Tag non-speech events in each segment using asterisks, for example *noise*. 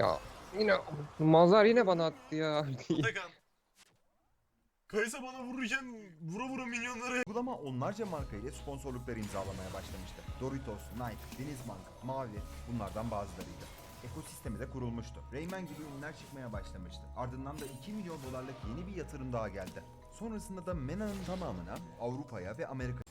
Ya yine Mazhar yine bana attı ya. Atakan. Kaysa bana vururken vura vura minyonları Uygulama onlarca marka ile sponsorluklar imzalamaya başlamıştı. Doritos, Nike, Denizbank, Mavi bunlardan bazılarıydı. Ekosistemi de kurulmuştu. Rayman gibi ürünler çıkmaya başlamıştı. Ardından da 2 milyon dolarlık yeni bir yatırım daha geldi. Sonrasında da MENA'nın tamamına Avrupa'ya ve Amerika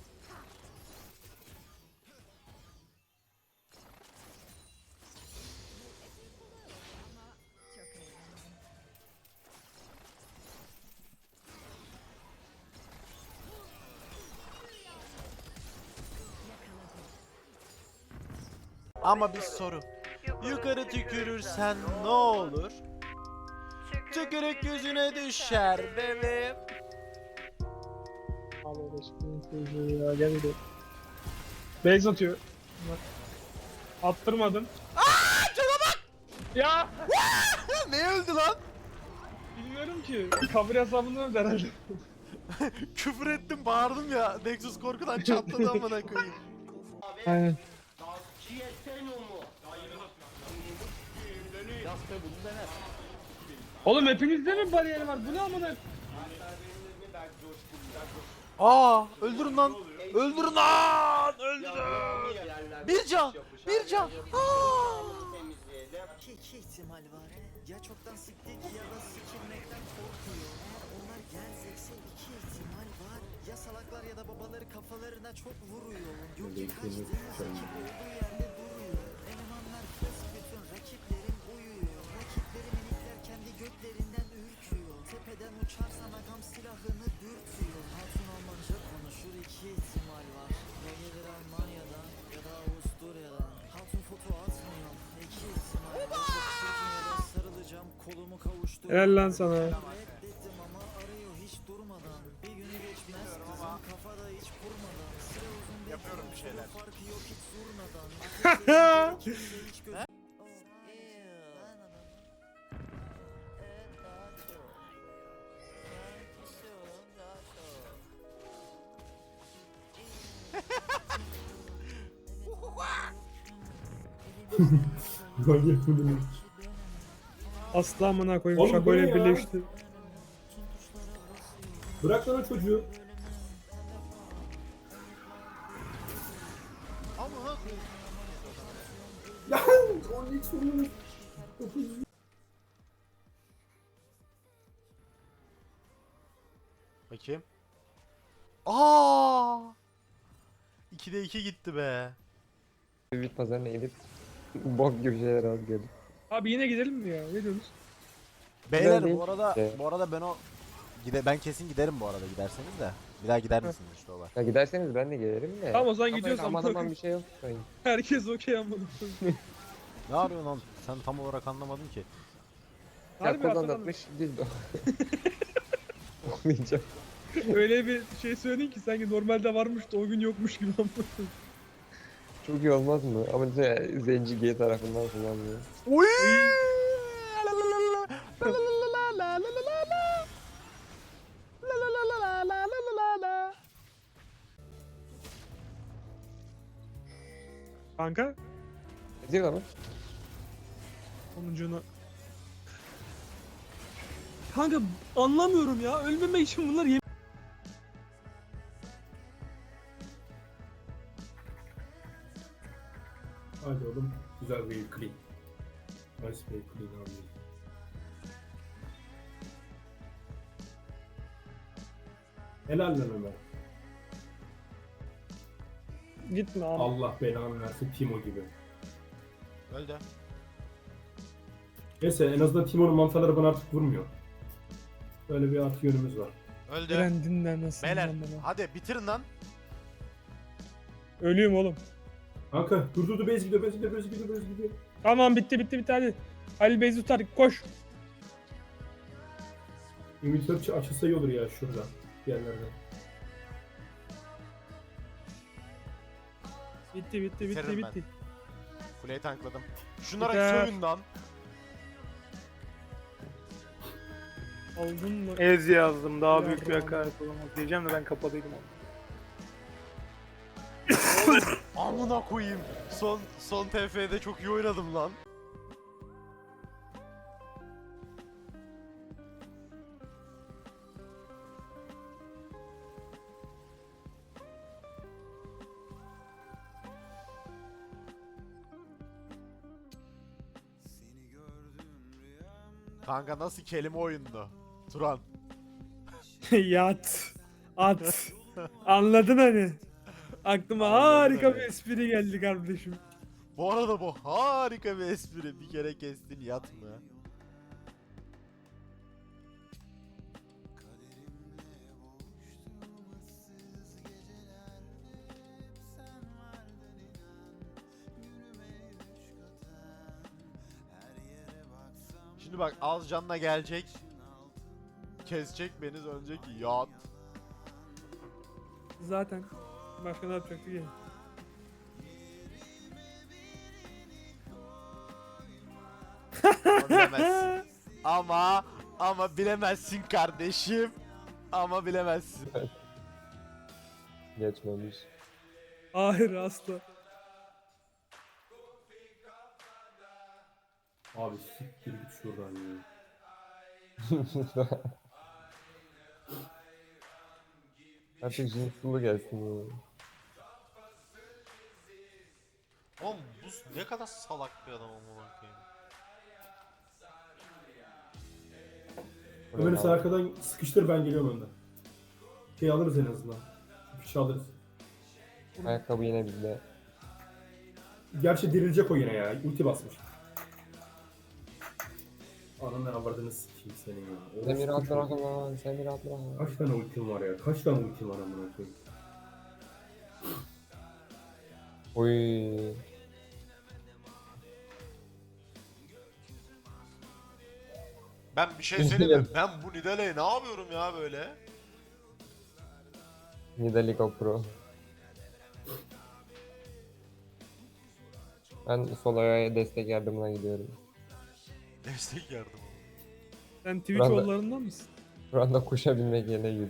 Ama bir soru. Yukarı tükürürsen ne olur? Tükürük yüzüne düşer bebeğim. Abi orospu'nun çocuğu ya gel bir Base atıyor. Bak. Attırmadın. Aaa cana bak! Ya ne öldü lan? bilmiyorum ki. Kabir hesabını öldü herhalde. *laughs* Küfür ettim bağırdım ya. Nexus korkudan çatladı amına koyayım. Aynen. Oğlum hepinizde mi bariyer var? Bu ne amına? Aa öldürün lan. Öldürün lan. Öldür. Bir can. Bir can. Aa! İki, iki ihtimal var. Ya çoktan siktik ya da sikilmekten korkuyor. Eğer onlar gelecekse iki ihtimal var. Ya salaklar ya da babaları kafalarına çok vuruyor. Yok ki kaçtığınız rakip olduğu yerde Helal lan sana. Yapıyorum bir şeyler. Gol yapıldı. Asla amına koyayım. Oğlum bu ne ya? birleşti. Bırak lan o çocuğu. Amına koyayım. Ya onun hiç sorunu yok. Bakayım. Aa! 2'de 2 gitti be. Bir pazarına gidip bok gibi şeyler geldim. Abi yine gidelim mi ya? Ne diyorsunuz? Beyler bu arada bu arada ben o gide ben kesin giderim bu arada giderseniz de. Bir daha gider misiniz işte o var. Ya giderseniz ben de gelirim de. Tamam o zaman Ama gidiyoruz Aman amına aman bir şey yok. Herkes okey amına koyayım. Ne arıyorsun lan? Sen tam olarak anlamadım ki. Harbi Çarkoz hatırladım. anlatmış dildo. *laughs* Olmayacak. Öyle bir şey söyledin ki sanki normalde varmış da o gün yokmuş gibi amına koyayım. Çok iyi olmaz mı? Ama mesela zenci G tarafından kullanılıyor. Uy! Kanka Ezil ama. sonuncunu. Kanka anlamıyorum ya. Ölmemek için bunlar yemin Hadi oğlum. Güzel bir clean. Nice bir clean abi. Helal lan Ömer. Gitme abi. Allah belanı versin Timo gibi. Öldü. Neyse en azından Timo'nun mantarları bana artık vurmuyor. Böyle bir artı yönümüz var. Öldü. Brendinden nasıl Beyler hadi bitirin lan. Ölüyüm oğlum. Kanka dur dur dur base gidiyor base gidiyor base gidiyor base gidiyor. Tamam bitti bitti bitti hadi. Ali Beyzi tutar koş. İngiltere açılsa iyi olur ya şurada. Bir yerlerden. Bitti bitti bitti Bitiririm ben. bitti. Kuleyi tankladım. Şunlara Biter. sövün lan. Aldın mı? Ez yazdım daha büyük bir hakaret olamaz diyeceğim de ben kapalıydım onu. Amına koyayım. Son son TF'de çok iyi oynadım lan. Kanka nasıl kelime oyundu? Turan. *laughs* Yat. At. Anladın hani. Aklıma harika bir espri geldi kardeşim. Bu arada bu harika bir espri. Bir kere kestin yat mı? Şimdi bak az canla gelecek. Kesecek beni dönecek ki yat. Zaten. Başka ne yapacaktı ki? Ama bilemezsin. ama ama bilemezsin kardeşim. Ama bilemezsin. Geçmemiş. Hayır asla. Abi siktir git şuradan ya. *laughs* Artık jinsulu gelsin ya. Oğlum bu ne kadar salak bir adam amına koyayım. Ömer'i sen arkadan sıkıştır ben geliyorum önden. Şey alırız en azından. Fişi alırız. Ayakkabı yine bizde. Gerçi dirilecek o yine ya. Ulti basmış. Ananı avradını sikeyim senin ya. Sen bir rahat bırak lan. Sen bir rahat bırak. Kaç tane ultim var ya? Kaç tane ultim var amına koyayım? Oy. Ben bir şey söyleyeyim mi? Ben bu Nidalee'ye ne yapıyorum ya böyle? Nidaliko Pro. Ben Solo'ya destek yardımına gidiyorum. Destek yardımı. Sen Twitch Burada- yollarından mısın? Şu anda kuşa binmek yerine.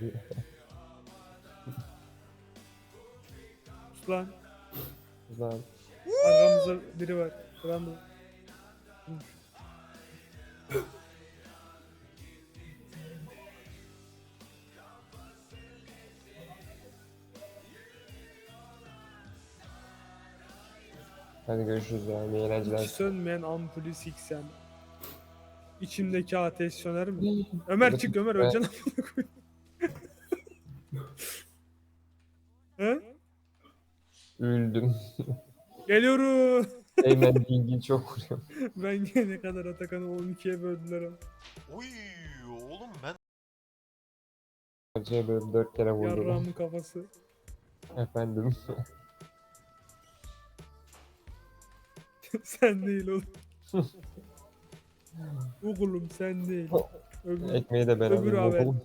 Sus lan. Lan. Arkamızda biri var. Brando. Hadi görüşürüz ya. İyi eğlenceler. Hiç sönmeyen ampulü siksen. İçimdeki ateş söner mi? Ömer çık Ömer öleceksin amına. *laughs* He? Üldüm. Geliyorum. *laughs* Eymen bilgi çok vuruyor. Ben gelene kadar Atakan'ı 12'ye böldüler ama. Oy oğlum ben Acıya böyle dört kere vurdum. Yarrağımın kafası. Efendim. *laughs* sen değil oğlum. Oğlum sen değil. *laughs* Öbür, Ekmeği de ben Öbür alayım. haber. oğlum.